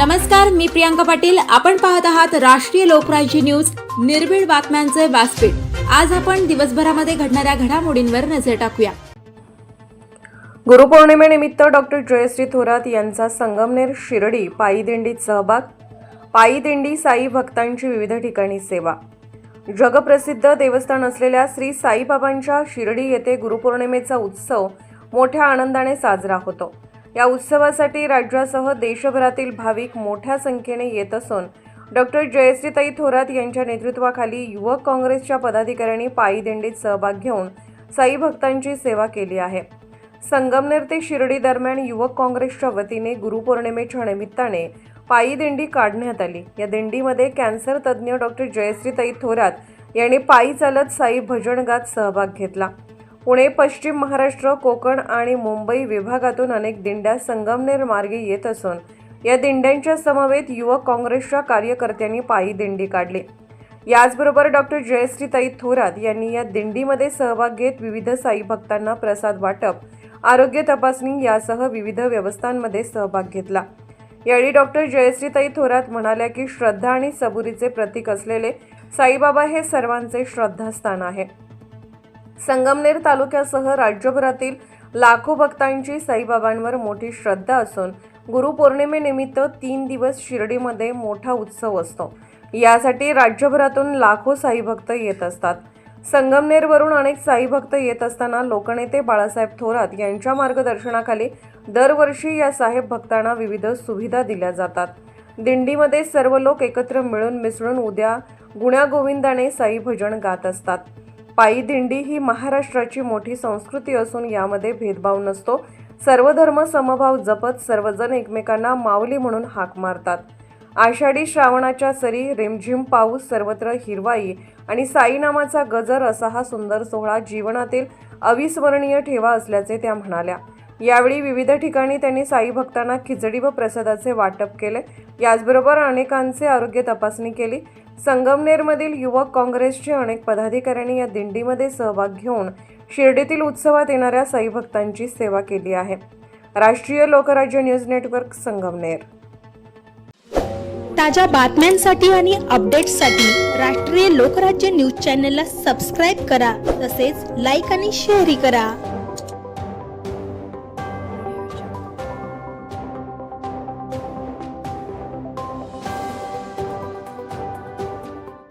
नमस्कार मी प्रियांका पाटील. आपण पाहत आहात राष्ट्रीय लोकराज्य न्यूज. निर्भीड बातम्यांचे व्यासपीठ. आज आपण दिवसभरामध्ये घडणाऱ्या घडामोडींवर नजर टाकूया. गुरुपौर्णिमेनिमित्त डॉक्टर जयश्री थोरात यांचा संगमनेर शिर्डी पायी दिंडीत सहभाग. पायी दिंडी साई भक्तांची विविध ठिकाणी सेवा. जगप्रसिद्ध देवस्थान असलेल्या श्री साईबाबांच्या शिर्डी येथे गुरुपौर्णिमेचा उत्सव मोठ्या आनंदाने साजरा होतो. या उत्सवासाठी राज्यासह देशभरातील भाविक मोठ्या संख्येने येत असून डॉक्टर जयश्रीताई थोरात यांच्या नेतृत्वाखाली युवक काँग्रेसच्या पदाधिकाऱ्यांनी पायी दिंडीत सहभाग घेऊन साई भक्तांची सेवा केली आहे. संगमनेर ते शिर्डी दरम्यान युवक काँग्रेसच्या वतीने गुरुपौर्णिमेच्या निमित्ताने पायी दिंडी काढण्यात आली. या दिंडीमध्ये कॅन्सर तज्ज्ञ डॉक्टर जयश्रीताई थोरात यांनी पायी चालत साई भजन गात सहभाग घेतला. पुणे पश्चिम महाराष्ट्र कोकण आणि मुंबई विभागातून अनेक दिंड्या संगमनेर मार्गे येत असून या दिंड्यांच्या समवेत युवक काँग्रेसच्या कार्यकर्त्यांनी पायी दिंडी काढली. याचबरोबर डॉक्टर जयश्रीताई थोरात यांनी या दिंडीमध्ये सहभाग घेत विविध साई भक्तांना प्रसाद वाटप आरोग्य तपासणी यासह विविध व्यवस्थांमध्ये सहभाग घेतला. यावेळी डॉक्टर जयश्रीताई थोरात म्हणाल्या की श्रद्धा आणि सबुरीचे प्रतीक असलेले साईबाबा हे सर्वांचे श्रद्धास्थान आहे. संगमनेर तालुक्यासह राज्यभरातील लाखो भक्तांची साईबाबांवर मोठी श्रद्धा असून गुरुपौर्णिमेनिमित्त तीन दिवस शिर्डीमध्ये मोठा उत्सव असतो. यासाठी राज्यभरातून लाखो साईभक्त येत असतात. संगमनेरवरून अनेक साईभक्त येत असताना लोकनेते बाळासाहेब थोरात यांच्या मार्गदर्शनाखाली दरवर्षी या साहेब भक्तांना विविध सुविधा दिल्या जातात. दिंडीमध्ये सर्व लोक एकत्र मिळून मिसळून उद्या गुण्यागोविंदाने साई भजन गात असतात. पायी दिंडी ही महाराष्ट्राची मोठी संस्कृती असून यामध्ये भेदभाव नसतो. सर्व धर्म समभाव जपत सर्वजण एकमेकांना माऊली म्हणून हाक मारतात. आषाढी श्रावणाच्या सरी रिमझिम पाऊस सर्वत्र हिरवाई आणि साईनामाचा गजर असा हा सुंदर सोहळा जीवनातील अविस्मरणीय ठेवा असल्याचे त्या म्हणाल्या. यावेळी विविध ठिकाणी त्यांनी साई भक्तांना खिचडी व प्रसादाचे वाटप केले. याचबरोबर अनेकांचे आरोग्य तपासणी केली. संगमनेरमधील युवक काँग्रेसचे अनेक पदाधिकाऱ्यांनी या दिंडीमध्ये सहभाग घेऊन शिर्डीतील उत्सवात येणाऱ्या साई भक्तांची सेवा केली आहे. राष्ट्रीय लोकराज्य न्यूज नेटवर्क संगमनेर. ताज्या बातम्यांसाठी आणि अपडेट्ससाठी राष्ट्रीय लोकराज्य न्यूज चॅनलला सबस्क्राईब करा. तसेच लाईक आणि शेअरही करा.